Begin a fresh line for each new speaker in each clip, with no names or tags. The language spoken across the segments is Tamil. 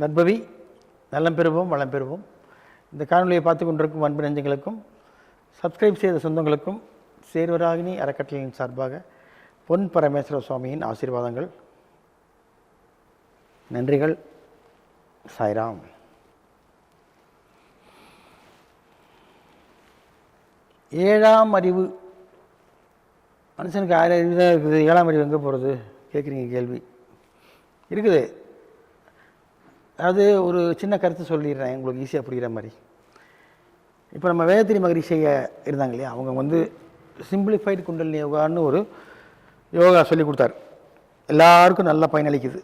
நற்பவி நலம் பெறுவோம் வளம் பெறுவோம். இந்த காணொலியை பார்த்து கொண்டிருக்கும் அன்பு நெஞ்சங்களுக்கும் சப்ஸ்கிரைப் செய்த சொந்தங்களுக்கும் சேர்வராகினி அறக்கட்டளையின் சார்பாக பொன் பரமேஸ்வர சுவாமியின் ஆசீர்வாதங்கள். நன்றிகள் சாய்ராம். ஏழாம் அறிவு. மனுஷனுக்கு ஆயிரம் அறிவு தான் இருக்குது. ஏழாம் அறிவு எங்கே போகிறது கேட்குறீங்க கேள்வி. இருக்குது. அதாவது ஒரு சின்ன கருத்து சொல்லிடுறேன் உங்களுக்கு ஈஸியாக புரிகிற மாதிரி. இப்போ நம்ம வேதத்திரி மகரிஷிய இருந்தாங்க இல்லையா? அவங்க வந்து சிம்பிளிஃபைடு குண்டலினி யோகான்னு ஒரு யோகா சொல்லி கொடுத்தாரு. எல்லாருக்கும் நல்லா பயனளிக்குது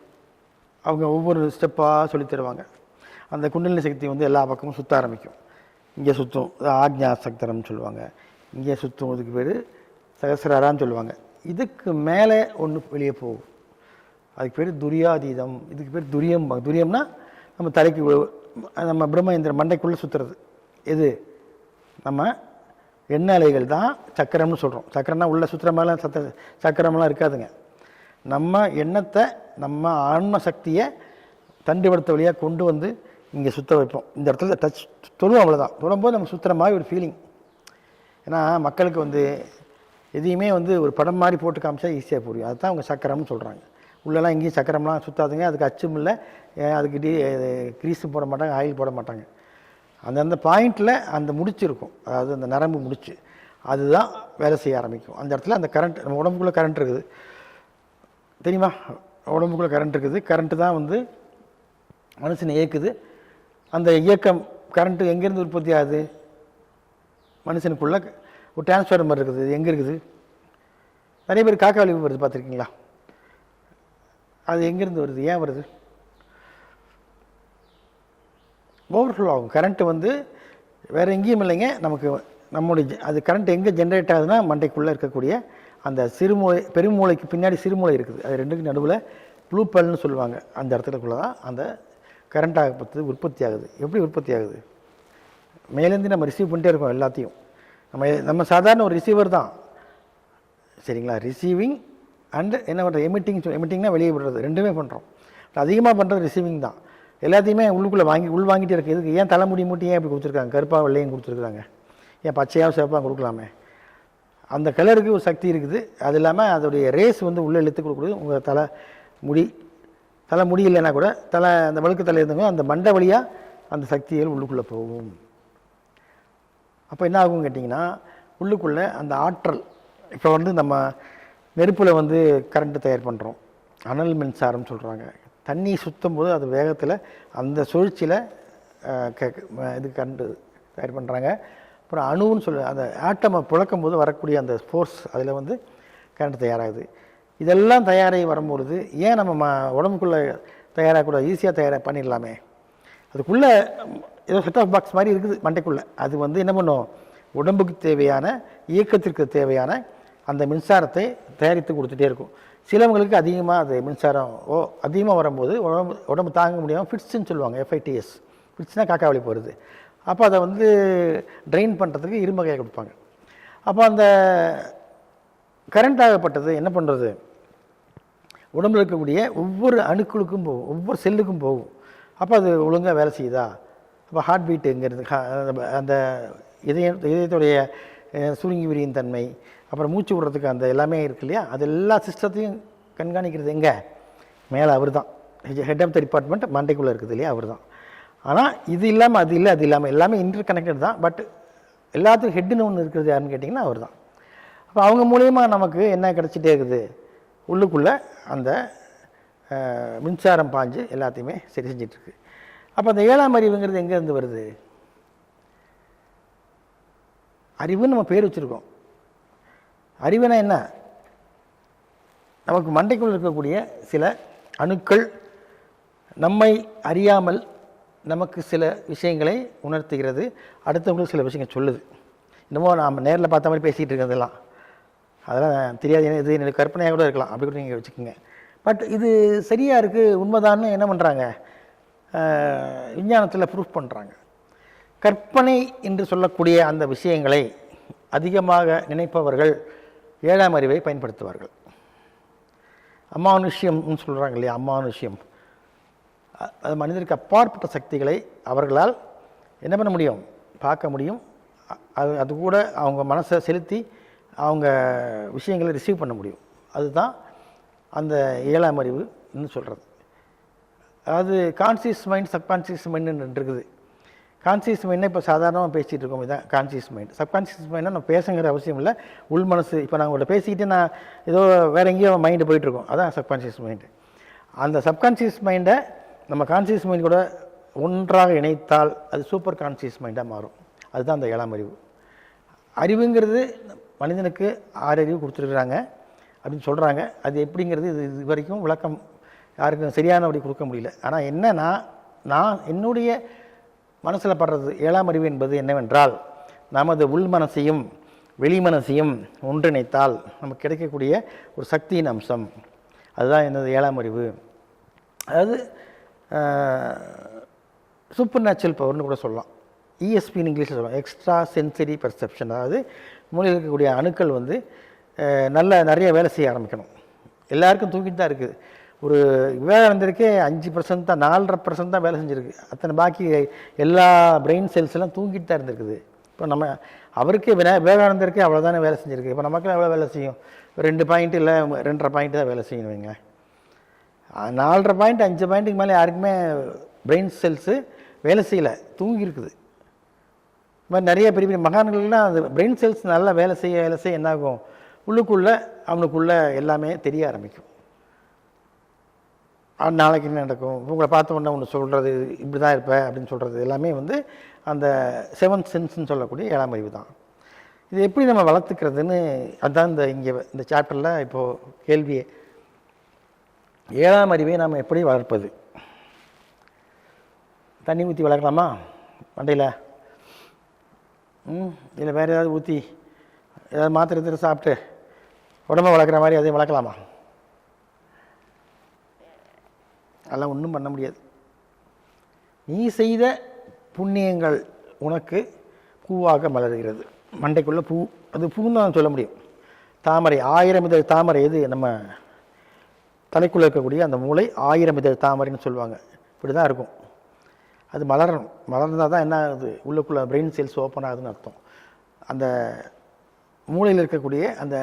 அவங்க ஒவ்வொரு ஸ்டெப்பாக சொல்லி தருவாங்க. அந்த குண்டலினி சக்தி வந்து எல்லா பக்கமும் சுற்ற ஆரம்பிக்கும். இங்கே சுற்றும் ஆக்ஞா சக்தரம்னு சொல்லுவாங்க. இங்கே சுற்றும் இதுக்கு பேர் சகசராரான்னு சொல்லுவாங்க. இதுக்கு மேலே ஒன்று வெளியே போகும். அதுக்கு பேர் துரியாதீதம் இதுக்கு பேர் துரியம் துரியம்னா நம்ம தலைக்கு நம்ம பிரம்மேந்திர மண்டைக்குள்ளே சுற்றுறது எது? நம்ம எண்ணெய் அலைகள் தான் சக்கரம்னு சொல்கிறோம் சக்கரம்னா உள்ள சுற்றுற மாதிரிலாம் சத்த சக்கரம்லாம் இருக்காதுங்க. நம்ம எண்ணத்தை நம்ம ஆன்ம சக்தியை தண்டுபடுத்த வழியாக கொண்டு வந்து இங்கே சுற்ற வைப்போம். இந்த இடத்துல டச் தொழுவோம் அவ்வளோதான் தொடும்போது நம்ம சுற்றுற மாதிரி ஒரு ஃபீலிங் ஏன்னா மக்களுக்கு வந்து எதையுமே வந்து ஒரு படம் மாதிரி போட்டு காமிச்சா ஈஸியாக புரியும். அதுதான் அவங்க சக்கரம்னு சொல்கிறாங்க உள்ளெல்லாம் எங்கேயும் சக்கரம்லாம் சுற்றாதுங்க அதுக்கு அச்சும் இல்லை. ஏன் அதுக்கு டி க்ரீஸும் போட மாட்டாங்க ஆயில் போட மாட்டாங்க. அந்தந்த பாயிண்டில் அந்த முடிச்சு இருக்கும் அதாவது அந்த நரம்பு முடிச்சு. அதுதான் வேலை செய்ய ஆரம்பிக்கும். அந்த இடத்துல அந்த கரண்ட் நம்ம உடம்புக்குள்ளே கரண்ட் இருக்குது. தெரியுமா? உடம்புக்குள்ளே கரண்ட் இருக்குது. கரண்ட்டு தான் வந்து மனுஷனை இயக்குது. அந்த இயக்கம் கரண்ட்டு எங்கேருந்து உற்பத்தி ஆகுது? மனுஷனுக்குள்ளே ஒரு டிரான்ஸ்ஃபார்மர் இருக்குது. எங்கே இருக்குது? நிறைய பேர் காக்கா வலிப்பு வருது பார்த்துருக்கீங்களா? அது எங்கேருந்து வருது? ஏன் வருது? ஓவர்ஃப்ளோ ஆகும். கரண்ட்டு வந்து வேறு எங்கேயும் இல்லைங்க. நமக்கு நம்முடைய ஜெ- அது கரண்ட் எங்கே ஜென்ரேட் ஆகுதுன்னா மண்டைக்குள்ளே இருக்கக்கூடிய அந்த சிறுமூளை பெருமூளைக்கு பின்னாடி சிறுமூளை இருக்குது. அது ரெண்டுக்கு நடுவில் ப்ளூ பல்னு சொல்லுவாங்க. அந்த இடத்துலக்குள்ளே தான் அந்த கரண்ட் ஆகப்பட்டது உற்பத்தி ஆகுது. எப்படி உற்பத்தி ஆகுது? மேலேருந்து நம்ம ரிசீவ் பண்ணிட்டே இருக்கோம் எல்லாத்தையும். நம்ம நம்ம சாதாரண ஒரு ரிசீவர் தான். சரிங்களா? ரிசீவிங் அண்டு என்ன பண்ணுறது எமிட்டிங் எமிட்டிங்னா வெளியே விடுறது. ரெண்டுமே பண்ணுறோம் அதிகமாக பண்ணுறது ரிசீவிங் தான். எல்லாத்தையுமே உள்ளுக்குள்ளே வாங்கி உள் வாங்கிட்டு இருக்குது இதுக்கு ஏன் தலைமுடி மூட்டி ஏன் இப்படி கொடுத்துருக்காங்க? கருப்பாக வெள்ளையும் கொடுத்துருக்குறாங்க. ஏன் பச்சையாகவும் சிவப்பாக கொடுக்கலாமே? அந்த கலருக்கு ஒரு சக்தி இருக்குது. அது இல்லாமல் அதோடைய ரேஸ் வந்து உள்ளே இழுத்து கொடுக்குறது உங்கள் தலை முடி தலை முடி இல்லைன்னா கூட தலை அந்த வழுக்கு தலை இருந்தவங்க அந்த மண்டை வழியாக அந்த சக்திகள் உள்ளுக்குள்ளே போகும். அப்போ என்ன ஆகும் கேட்டிங்கன்னா உள்ளுக்குள்ளே அந்த ஆற்றல் இப்போ வந்து நம்ம நெருப்பில் வந்து கரண்ட்டு தயார் பண்ணுறோம் அனல் மின்சாரம் சொல்கிறாங்க தண்ணி சுற்றும் போது அது வேகத்தில் அந்த சுழற்சியில் இது கரண்ட்டு தயார் பண்ணுறாங்க அப்புறம் அணுன்னு சொல்லி அந்த ஆட்டமை புழக்கும் போது வரக்கூடிய அந்த ஃபோர்ஸ் அதில் வந்து கரண்ட் தயாராகுது. இதெல்லாம் தயாராகி வரும்பொழுது ஏன் நம்ம ம உடம்புக்குள்ளே தயாராகக்கூடாது? ஈஸியாக தயாராக பண்ணிடலாமே. அதுக்குள்ளே ஏதோ செட் ஆஃப் பாக்ஸ் மாதிரி இருக்குது மண்டைக்குள்ளே. அது வந்து என்ன பண்ணும்? உடம்புக்கு தேவையான இயக்கத்திற்கு தேவையான அந்த மின்சாரத்தை தயாரித்து கொடுத்துட்டே இருக்கும். சிலவங்களுக்கு அதிகமாக அது மின்சாரம் ஓ அதிகமாக வரும்போது உடம்பு உடம்பு தாங்க முடியாமல் ஃபிட்ஸ்ன்னு சொல்லுவாங்க எஃப்ஐடிஎஸ் ஃபிட்ஸ்னால் காக்காவளி போகிறது அப்போ அதை வந்து ட்ரெயின் பண்ணுறதுக்கு இரும்பகையாக கொடுப்பாங்க. அப்போ அந்த கரண்ட் ஆகப்பட்டது என்ன பண்ணுறது உடம்புல இருக்கக்கூடிய ஒவ்வொரு அணுக்களுக்கும் போகும் ஒவ்வொரு செல்லுக்கும் போகும். அப்போ அது ஒழுங்காக வேலை செய்யுதா? அப்போ ஹார்ட் பீட்டுங்கிறது அந்த இதய இதயத்துடைய சுருங்கி விரியின் தன்மை அப்புறம் மூச்சு விடுறதுக்கு அந்த எல்லாமே இருக்கு இல்லையா? அது எல்லா சிஸ்டத்தையும் கண்காணிக்கிறது எங்கே? மேலே அவர் தான் ஹெட் ஆஃப் த டிபார்ட்மெண்ட் மண்டைக்குள்ளே இருக்குது இல்லையா? அவர் தான் ஆனால் இது இல்லாமல் அது இல்லை அது இல்லாமல் எல்லாமே இன்டர் கனெக்டட் தான். பட் எல்லாத்துக்கும் ஹெட்டுன்னு ஒன்று இருக்கிறது யாருன்னு கேட்டிங்கன்னா அவர் தான் அப்போ அவங்க மூலயமா நமக்கு என்ன கிடச்சிட்டே இருக்குது? உள்ளுக்குள்ளே அந்த மின்சாரம் பாஞ்சு எல்லாத்தையுமே சரி செஞ்சிட்ருக்கு. அப்போ அந்த ஏழாம் அறிவுங்கிறது எங்கேருந்து வருது? அறிவுன்னு நம்ம பேர் வச்சுருக்கோம். அறிவுனா என்ன? நமக்கு மண்டைக்குள் இருக்கக்கூடிய சில அணுக்கள் நம்மை அறியாமல் நமக்கு சில விஷயங்களை உணர்த்துகிறது. அடுத்தவங்களுக்கு சில விஷயங்கள் சொல்லுது. என்னமோ நாம் நேரில் பார்த்த மாதிரி பேசிகிட்டு இருக்கிறதெல்லாம். அதெல்லாம் தெரியாது இது எனக்கு கற்பனையாக கூட இருக்கலாம். அப்படி கூட நீங்கள் வச்சுக்கோங்க. பட் இது சரியாக இருக்குது உண்மைதான்னு என்ன பண்ணுறாங்க விஞ்ஞானத்தில் ப்ரூஃப் பண்ணுறாங்க கற்பனை என்று சொல்லக்கூடிய அந்த விஷயங்களை அதிகமாக நினைப்பவர்கள் ஏழாம் அறிவை பயன்படுத்துவார்கள். அமானுஷ்யம்னு சொல்கிறாங்க இல்லையா அமானுஷ்யம். அது மனிதருக்கு அப்பாற்பட்ட சக்திகளை அவர்களால் என்ன பண்ண முடியும்? பார்க்க முடியும். அது அது கூட அவங்க மனசை செலுத்தி அவங்க விஷயங்களை ரிசீவ் பண்ண முடியும். அதுதான் அந்த ஏழாம் அறிவுன்னு சொல்கிறது அது கான்சியஸ் மைண்ட் சப்கான்சியஸ் மைண்டுன்னு இருக்குது. கான்சியஸ் மைண்ட்னா இப்போ சாதாரணமாக பேசிகிட்டு இருக்கோம். இதான் கான்சியஸ் மைண்ட் சப்கான்சியஸ் மைண்ட்னா நம்ம பேசுங்கிற அவசியம் இல்லை. உள் மனசு இப்போ நான் உங்கள்கிட்ட பேசிக்கிட்டு நான் ஏதோ வேறு எங்கேயோ மைண்டு போயிட்டுருக்கோம் அதான் சப்கான்சியஸ் மைண்டு அந்த சப்கான்சியஸ் மைண்டை நம்ம கான்சியஸ் மைண்ட் கூட ஒன்றாக இணைத்தால் அது சூப்பர் கான்சியஸ் மைண்டாக மாறும். அதுதான் அந்த ஏழாம் அறிவு. அறிவுங்கிறது மனிதனுக்கு ஆறு அறிவு கொடுத்துருக்குறாங்க. அப்படின்னு சொல்கிறாங்க அது எப்படிங்கிறது இது இது வரைக்கும் விளக்கம் யாருக்கும் சரியானபடி கொடுக்க முடியல. ஆனால் என்னன்னா நான் என்னுடைய மனசில் படுறது ஏழாம் அறிவு என்பது என்னவென்றால் நமது உள் மனசையும் வெளி மனசையும் ஒன்றிணைத்தால் நமக்கு கிடைக்கக்கூடிய ஒரு சக்தியின் அம்சம். அதுதான் என்னது ஏழாம் அறிவு. அதாவது சூப்பர் நேச்சுரல் பவர்னு கூட சொல்லலாம். இஎஸ்பின்னு இங்கிலீஷில் சொல்லலாம். எக்ஸ்ட்ரா சென்சரி பெர்செப்ஷன் அதாவது மூலையில் இருக்கக்கூடிய அணுக்கள் வந்து நல்ல நிறைய வேலை செய்ய ஆரம்பிக்கணும். எல்லாருக்கும் தூக்கிட்டு தான் இருக்குது. ஒரு விவேகானந்தருக்கே அஞ்சு பர்சன்ட் தான் நாலரை பர்சன்ட் தான் வேலை செஞ்சுருக்கு. அத்தனை பாக்கி எல்லா பிரெயின் செல்ஸ் எல்லாம் தூங்கிட்டு தான் இருந்திருக்குது. இப்போ நம்ம அவருக்கே வினா விவேகானந்தருக்கே அவ்வளோதானே வேலை செஞ்சுருக்கு. இப்போ நமக்கு எவ்வளோ வேலை செய்யும்? ரெண்டு பாயிண்ட் இல்லை ரெண்டரை பாயிண்ட் தான் வேலை செய்யணும் வைங்க நாலரை பாயிண்ட் அஞ்சு பாயிண்ட்டுக்கு மேலே யாருக்குமே பிரெயின் செல்ஸு வேலை செய்யலை தூங்கியிருக்குது. இது மாதிரி நிறைய பெரிய பெரிய மகான்கள்லாம் அந்த பிரெயின் செல்ஸ் நல்லா வேலை செய்ய வேலை செய்ய என்னாகும்? உள்ளுக்குள்ளே அவனுக்குள்ளே எல்லாமே தெரிய ஆரம்பிக்கும். நாளைக்கு என்ன நடக்கும்? உங்களை பார்த்த உடனே ஒன்று சொல்கிறது இப்படி தான் இருப்பேன் அப்படின்னு சொல்கிறது எல்லாமே வந்து அந்த செவன்த் சென்ஸ்ன்னு சொல்லக்கூடிய ஏழாம் அறிவு தான். இது எப்படி நம்ம வளர்த்துக்கிறதுன்னு அதுதான் இந்த இங்கே இந்த சாப்டரில் இப்போது கேள்வியே. ஏழாம் அறிவை நாம் எப்படி வளர்ப்பது? தண்ணி ஊற்றி வளர்க்கலாமா? மண்டையில் ம் இல்லை வேறு ஏதாவது ஊற்றி ஏதாவது மாத்திரை சாப்பிட்டு உடம்ப வளர்க்குற மாதிரி அதையும் வளர்க்கலாமா? அதெல்லாம் ஒன்றும் பண்ண முடியாது. நீ செய்த புண்ணியங்கள் உனக்கு பூவாக மலர்கிறது. மண்டைக்குள்ளே பூ அது பூன்னு தான் சொல்ல முடியும். தாமரை ஆயிரம் இதழ் தாமரை எது? நம்ம தலைக்குள்ளே இருக்கக்கூடிய அந்த மூளை ஆயிரம் இதழ் தாமரைன்னு சொல்லுவாங்க. இப்படி தான் இருக்கும். அது மலரணும். மலர்ந்தால் தான் என்ன ஆகுது? உள்ளுக்குள்ளே பிரெயின் செல்ஸ் ஓப்பன் ஆகுதுன்னு அர்த்தம். அந்த மூளையில் இருக்கக்கூடிய அந்த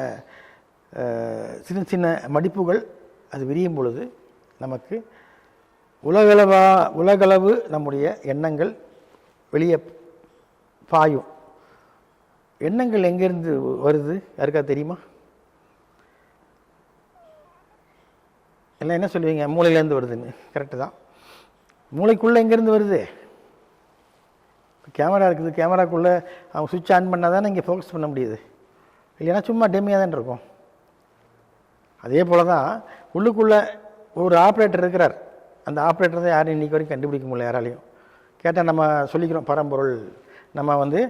சின்ன சின்ன மடிப்புகள் அது விரியும் பொழுது நமக்கு உலகளவா உலகளவு நம்முடைய எண்ணங்கள் வெளியே பாயும். எண்ணங்கள் எங்கேருந்து வருது? யாருக்கா தெரியுமா? எல்லாம் என்ன சொல்லுவீங்க? மூளையிலேருந்து வருதுன்னு. கரெக்டு தான். மூளைக்குள்ளே எங்கேருந்து வருது? கேமரா இருக்குது. கேமராக்குள்ளே அவங்க சுவிட்ச் ஆன் பண்ணால் தானே இங்கே ஃபோக்கஸ் பண்ண முடியுது. இல்லைன்னா சும்மா டெம்மியாக தான் இருக்கும். அதே போல் தான் உள்ளுக்குள்ளே ஒரு ஆப்ரேட்டர் இருக்கிறார். அந்த ஆப்ரேட்டர் தான் யாரும் இன்றைக்கி வரைக்கும் கண்டுபிடிக்க முடியல யாராலையும். கேட்டால் நம்ம சொல்லிக்கிறோம் பரம்பொருள். நம்ம வந்து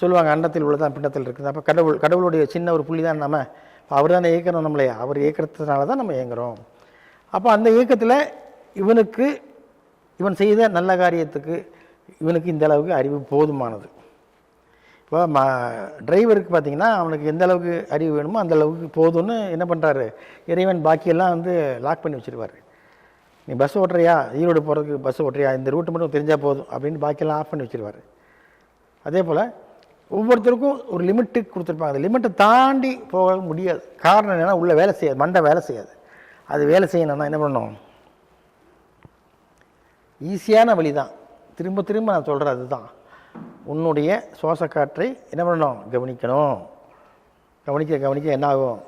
சொல்லுவாங்க அண்டத்தில் உள்ளதான் பிண்டத்தில் இருக்குது. அப்போ கடவுள் கடவுளுடைய சின்ன ஒரு புள்ளி தான் நம்ம. அவர் தானே இயக்கணும் நம்மளே. அவர் இயக்கிறதுனால தான் நம்ம இயங்குறோம். அப்போ அந்த இயக்கத்தில் இவனுக்கு இவன் செய்த நல்ல காரியத்துக்கு இவனுக்கு இந்த அளவுக்கு அறிவு போதுமானது. இப்போ ம டிரைவருக்கு பார்த்தீங்கன்னா அவனுக்கு எந்த அளவுக்கு அறிவு வேணுமோ அந்த அளவுக்கு போதும்னு என்ன பண்ணுறாரு இறைவன் பாக்கியெல்லாம் வந்து லாக் பண்ணி வச்சிருவாரு. நீ பஸ் ஓட்டுறியா? ஈரோடு போகிறதுக்கு பஸ் ஓட்டுறியா? இந்த ரூட்டு மட்டும் தெரிஞ்சால் போதும் அப்படின்னு பாக்கியெல்லாம் ஆஃப் பண்ணி வச்சிருவார். அதே போல் ஒவ்வொருத்தருக்கும் ஒரு லிமிட்டு கொடுத்துருப்பாங்க. அந்த லிமிட்டை தாண்டி போக முடியாது. காரணம் என்னென்னா உள்ளே வேலை செய்யாது மண்டை வேலை செய்யாது. அது வேலை செய்யணும்னா என்ன பண்ணணும்? ஈஸியான வழி தான் திரும்ப திரும்ப நான் சொல்கிறது அதுதான். உன்னுடைய சுவாச காற்றை என்ன பண்ணணும்? கவனிக்கணும். கவனிக்க கவனிக்க என்ன ஆகும்?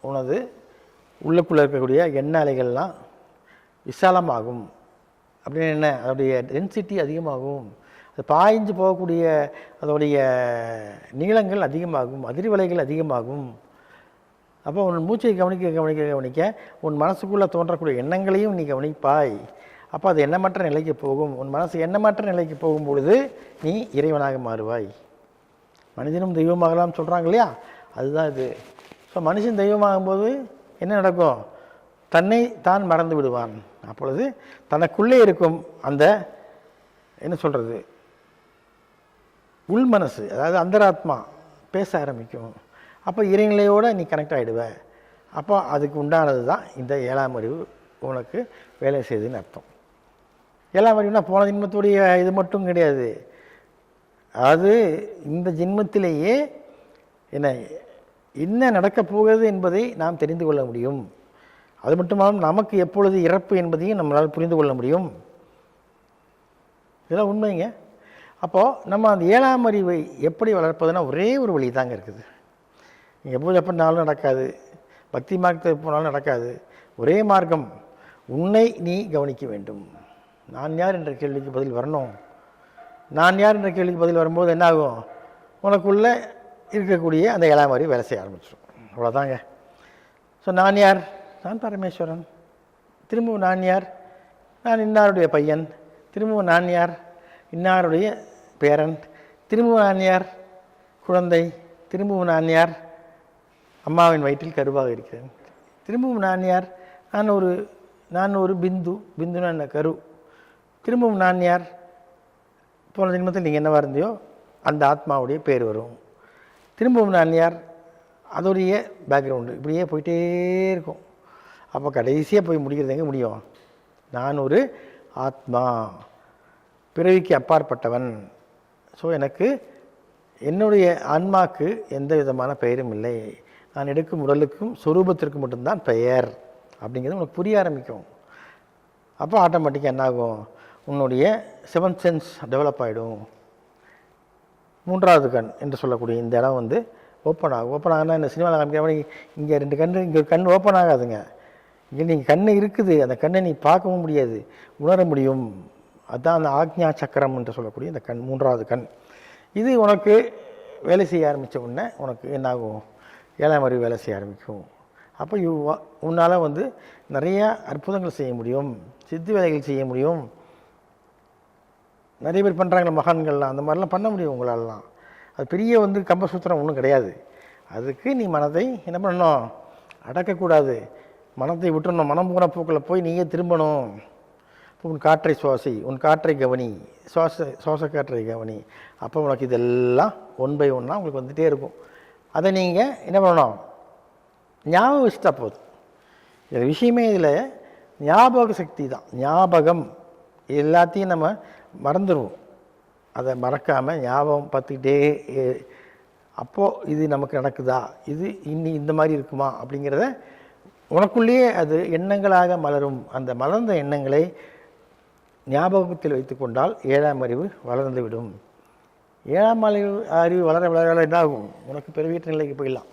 உனது உள்ளக்குள்ளே இருக்கக்கூடிய எண்ண அலைகள்லாம் விசாலமாகும். அப்படின்னு என்ன? அதோடைய டென்சிட்டி அதிகமாகும். அது பாய்ஞ்சு போகக்கூடிய அதோடைய நீளங்கள் அதிகமாகும். அதிர்வலைகள் அதிகமாகும். அப்போ உன் மூச்சை கவனிக்க கவனிக்க கவனிக்க உன் மனசுக்குள்ளே தோன்றக்கூடிய எண்ணங்களையும் நீ கவனிப்பாய். அப்போ அது எண்ணமற்ற நிலைக்கு போகும். உன் மனசு எண்ணமற்ற நிலைக்கு போகும் பொழுது நீ இறைவனாக மாறுவாய். மனிதனும் தெய்வமாகலாம் சொல்கிறாங்க இல்லையா? அதுதான் இது. ஸோ மனுஷன் தெய்வமாகும்போது என்ன நடக்கும்? தன்னை தான் மறந்து விடுவான். அப்பொழுது தனக்குள்ளே இருக்கும் அந்த என்ன சொல்கிறது உள் மனசு அதாவது அந்தராத்மா பேச ஆரம்பிக்கும். அப்போ இறைநிலையோடு நீ கனெக்ட் ஆகிடுவ அப்போ அதுக்கு உண்டானது தான் இந்த ஏழாம் அறிவு உனக்கு வேலை செய்யுதுன்னு அர்த்தம். ஏழாம் அறிவுனா போன ஜென்மத்துடைய இது மட்டும் கிடையாது. அது இந்த ஜென்மத்திலேயே என்ன என்ன நடக்கப் போகிறது என்பதை நாம் தெரிந்து கொள்ள முடியும். அது மட்டுமல்லாமல் நமக்கு எப்பொழுது இறப்பு என்பதையும் நம்மளால் புரிந்து கொள்ள முடியும். இதெல்லாம் உண்மைங்க. அப்போது நம்ம அந்த ஏழாம் அறிவை எப்படி வளர்ப்பதுன்னா ஒரே ஒரு வழி தாங்க இருக்குது. நீங்கள் பூஜை பண்ணாலும் நடக்காது. பக்தி மார்க்கத்துக்கு போனாலும் நடக்காது. ஒரே மார்க்கம். உன்னை நீ கவனிக்க வேண்டும். நான் யார் என்ற கேள்விக்கு பதில் வரணும். நான் யார் என்ற கேள்விக்கு பதில் வரும்போது என்ன ஆகும்? உனக்குள்ளே இருக்கக்கூடிய அந்த ஏழாம் அறிவு வேலை செய்ய ஆரம்பிச்சிடும். அவ்வளோதாங்க ஸோ நான் யார்? நான் பரமேஸ்வரன். திரும்பவும் நான் யார்? நான் இன்னாருடைய பையன். திரும்பவும் நான் யார்? இன்னாருடைய பேரன். திரும்பவும் நான் யார்? குழந்தை. திரும்பவும் நான் யார்? அம்மாவின் வயிற்றில் கருவாக இருக்கிறேன். திரும்பவும் நான் யார்? நான் ஒரு நான் ஒரு பிந்து. பிந்துனா என்ன? கரு. திரும்பவும் நான் யார்? போன ஜென்மத்தில் நீங்கள் என்னவாக இருந்தியோ அந்த ஆத்மாவுடைய பேர் வரும். திரும்பவும் நான் யார்? அதோடைய பேக்ரவுண்டு இப்படியே போயிட்டே இருக்கும். அப்போ கடைசியாக போய் முடிக்கிறது எங்கே முடியும்? நான் ஒரு ஆத்மா. பிறவிக்கு அப்பாற்பட்டவன். ஸோ எனக்கு என்னுடைய ஆன்மாக்கு எந்த விதமான பெயரும் இல்லை. நான் எடுக்கும் உடலுக்கும் சொரூபத்திற்கும் மட்டும்தான் பெயர். அப்படிங்கிறது உனக்கு புரிய ஆரம்பிக்கும். அப்போ ஆட்டோமேட்டிக்காக என்ன ஆகும் உன்னுடைய செவன் சென்ஸ் டெவலப் ஆகிடும் மூன்றாவது கண் என்று சொல்லக்கூடிய இந்த இடம் வந்து ஓப்பன் ஆகும். ஓப்பன் ஆகுனா இந்த சினிமாவில் காமிக்கிற மாதிரி இங்கே ரெண்டு கண் இங்கே கண் ஓப்பன் ஆகாதுங்க. இங்கே நீங்கள் கண் இருக்குது அந்த கண்ணை நீ பார்க்கவும் முடியாது உணர முடியும். அதுதான் அந்த ஆக்ஞா சக்கரம் என்று சொல்லக்கூடிய இந்த கண் மூன்றாவது கண். இது உனக்கு வேலை செய்ய ஆரம்பித்த உடனே உனக்கு என்னாகும்? ஏழாம் அறிவு வேலை செய்ய ஆரம்பிக்கும். அப்போ யூ உன்னால் வந்து நிறையா அற்புதங்கள் செய்ய முடியும் சித்தி வேலைகள் செய்ய முடியும். நிறைய பேர் பண்ணுறாங்களே மகான்கள்லாம் அந்த மாதிரிலாம் பண்ண முடியும் உங்களாலலாம். அது பெரிய வந்து கம்பசூத்திரம் ஒன்றும் கிடையாது. அதுக்கு நீ மனதை என்ன பண்ணணும்? அடக்கக்கூடாது. மனத்தை விட்டுணும் மனம் போன போக்கில் போய் நீயே திரும்பணும். உன் காற்றை சுவாசி உன் காற்றை கவனி சுவாச சுவாச காற்றை கவனி. அப்போ உனக்கு இதெல்லாம் ஒன் பை ஒன்னாக உங்களுக்கு வந்துகிட்டே இருக்கும். அதை நீங்கள் என்ன பண்ணணும்? ஞாபகம் வச்சுட்டா போதும். இது விஷயமே இதில் ஞாபக சக்தி தான். ஞாபகம் எல்லாத்தையும் நம்ம மறந்துடுவோம் அதை மறக்காமல் ஞாபகம் பார்த்துக்கிட்டே அப்போது இது நமக்கு நடக்குதா? இது இன்னி இந்த மாதிரி இருக்குமா? அப்படிங்கிறத உனக்குள்ளேயே அது எண்ணங்களாக மலரும். அந்த மலர்ந்த எண்ணங்களை ஞாபகத்தில் வைத்துக்கொண்டால் ஏழாம் அறிவு வளர்ந்துவிடும். ஏழாம் அறிவு அறிவு வளர வளர என்னாகும்? என்ன ஆகும் உனக்கு பெருவீட்டு நிலைக்கு போயிடலாம்.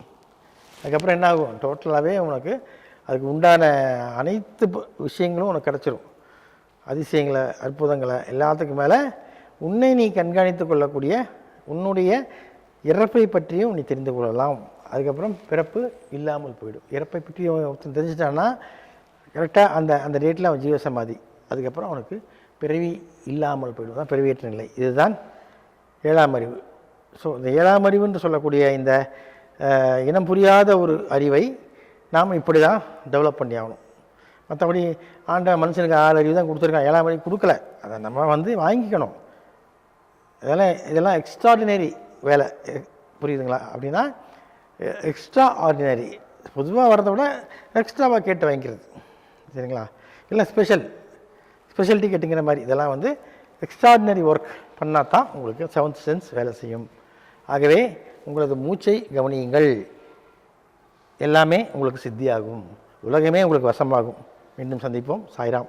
அதுக்கப்புறம் என்ன ஆகும் டோட்டலாகவே உனக்கு அதுக்கு உண்டான அனைத்து ப- விஷயங்களும் உனக்கு கிடச்சிரும். அதிசயங்களை அற்புதங்களை எல்லாத்துக்கும் மேலே உன்னை நீ கண்காணித்து கொள்ளக்கூடிய உன்னுடைய இறப்பை பற்றியும் நீ தெரிந்து கொள்ளலாம். அதுக்கப்புறம் பிறப்பு இல்லாமல் போயிடும். இறப்பை பற்றி ஒருத்தன் தெரிஞ்சிட்டான்னா கரெக்டாக அந்த அந்த டேட்டில் அவன் ஜீவசமாதி அதுக்கப்புறம் அவனுக்கு பிறவி இல்லாமல் போயிடும். தான் பிறவியற்ற நிலை. இதுதான் ஏழாம் அறிவு. ஸோ இந்த ஏழாம் அறிவுன்னு சொல்லக்கூடிய இந்த இனம் புரியாத ஒரு அறிவை நாம் இப்படி தான் டெவலப் பண்ணி ஆகணும். மற்றபடி ஆண்ட மனுஷனுக்கு ஆறு அறிவு தான் கொடுத்துருக்கான். ஏழாம் அறிவு கொடுக்கல. அதை நம்ம வந்து வாங்கிக்கணும். இதெல்லாம் இதெல்லாம் எக்ஸ்ட்ராடினரி வேலை. புரியுதுங்களா? அப்படின்னா எக்ஸ்ட்ரா ஆர்டினரி பொதுவாக வரதை விட எக்ஸ்ட்ராவாக கேட்டு வாங்கிக்கிறது. சரிங்களா? இல்லை ஸ்பெஷல் ஸ்பெஷலிட்டி கேட்டுங்கிற மாதிரி. இதெல்லாம் வந்து எக்ஸ்ட்ராடினரி ஒர்க் பண்ணால் தான் உங்களுக்கு செவன்த் சென்ஸ் வேலை செய்யும். ஆகவே உங்களது மூச்சை கவனியுங்கள். எல்லாமே உங்களுக்கு சித்தியாகும். உலகமே உங்களுக்கு வசமாகும். மீண்டும் சந்திப்போம். சாய்ராம்.